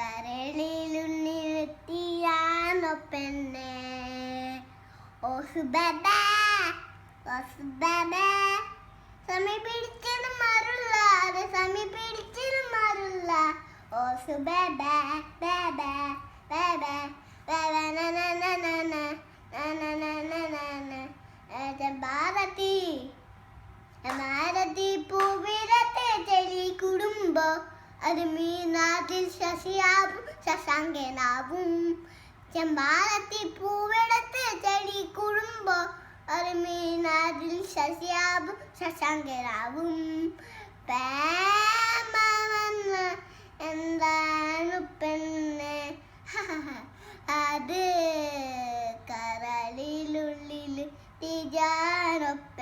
കരളിലുണ്ണിലെത്തിയാണോ പെണ്ണെ ഓസുബബ ഓസുബബ സമീപിടിച്ചതും മാറില്ല അത് സമീപിടിച്ചതും മാറില്ല ഓസുബബ ബബ ബബ ബബ നന നന നന അത് മീനാതിൽ ശശിയാവും ശശാങ്കനാവും ചെമ്പാലത്തി പൂവിടത്ത് ചെടി കുടുംബോ അരുമീനാഥിൽ ശശിയാവും ശശാങ്കനാവും പ്രേമവന്ന എന്താണ് പെണ്ണ്? അത് കരളിലുള്ളിൽ തിജാനൊപ്പ